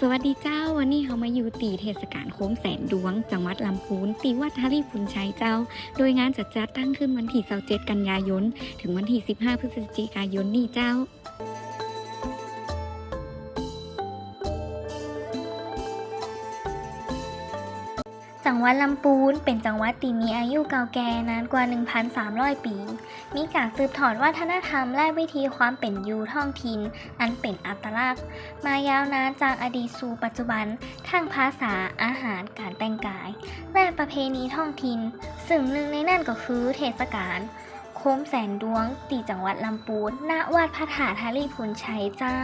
สวัสดีเจ้า วันนี้เขามาอยู่ตีเทศกาลโค้งแสนดวง จังหวัดลำพูน ตีวัดทาริพุนชัยเจ้า โดยงานจัดจัดตั้งขึ้นวันที่27กันยายน ถึงวันที่ 15 พฤศจิกายนนี่เจ้า จังหวัดลำปูนเป็นจังหวัดที่มีอายุเก่าแก่นานกว่า 1,300 ปี มีการสืบทอดวัฒนธรรมและวิธีความเป็นอยู่ท้องถิ่นอันเป็นอัตลักษณ์ มายาวนานจากอดีตสู่ปัจจุบันทั้งภาษาอาหารการแต่งกาย และประเพณีท้องถิ่นซึ่งหนึ่งในนั่นก็คือเทศกาลโคมแสนดวงตีจังหวัดลำปูนณวัดพระธาตุฮาริพุนชัยเจ้า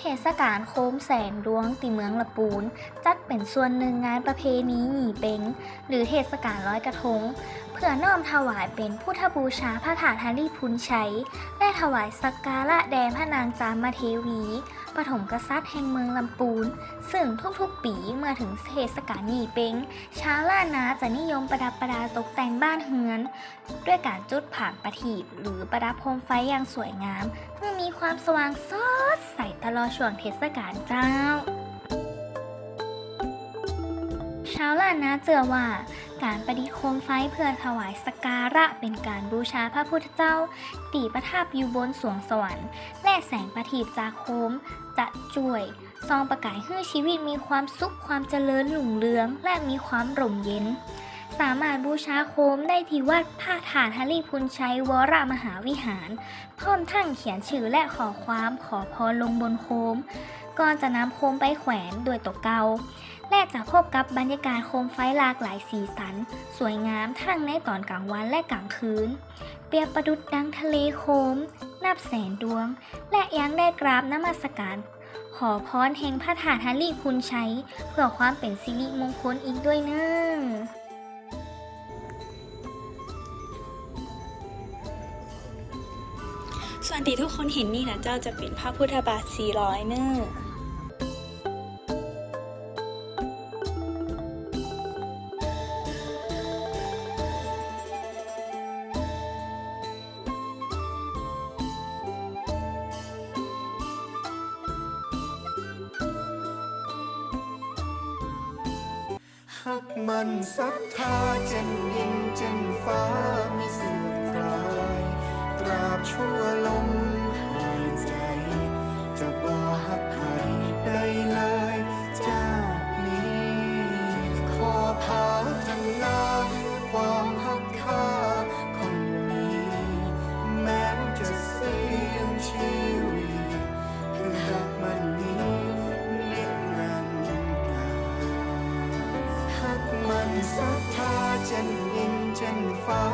เทศกาลโคมแสนดวงตีเมืองละปูน จัดเป็นส่วนหนึ่งงานประเพณีหยี่เป็งหรือเทศกาลร้อยกระทง เพื่อน้อมถวายเป็นพุทธบูชาพระธาตุฮาริพุนชัย และถวายสักการะแด่พระนางจามเทวี ปฐมกษัตริย์แห่งเมืองลำปูน ซึ่งทุกๆปีเมื่อถึงเทศกาลหยี่เป็งชาวล้านนาจะนิยมประดับประดาตกแต่งบ้านเฮือน ด้วยการจุดผ่านประทีปหรือประดับโคมไฟอย่างสวยงาม เพื่อมีความสว่างสดใสตลอดช่วงเทศกาลเจ้าาวล้านนาเจือว่า การประดิษฐ์โคมไฟเพื่อถวายสการะเป็นการบูชาพระพุทธเจ้าตีประทับอยู่บนสวงสวรรค์ และแสงประทีปจากโคม จะจ่วยซองประกายให้ชีวิตมีความสุขความเจริญหลุ่งเรือง และมีความร่มเย็น สามารถบูชาโคมได้ที่วัดพระฐานฮาริพุนชัยวรมหาวิหาร พร้อมทั้งเขียนชื่อและขอความขอพรลงบนโคม ก่อนจะนำโคมไปแขวนโดยตกเกา และจะพบกับบรรยากาศโคมไฟหลากหลายสีสัน สวยงามทั้งในตอนกลางวันและกลางคืน เปรียบประดุดดังทะเลโคม นับแสนดวง และยังได้กราบนมัสการ ขอพรแห่งพระฐานฮาริพุนชัย เพื่อความเป็นสิริมงคลอีกด้วยเนอะส่วนที่ทุกคนเห็นนี่นะเจ้าจะเป็นพระพุทธบาท400เนอร์ หักมันศรัทธาเจนดินจน ศรัทธาจนดินจนฟ้า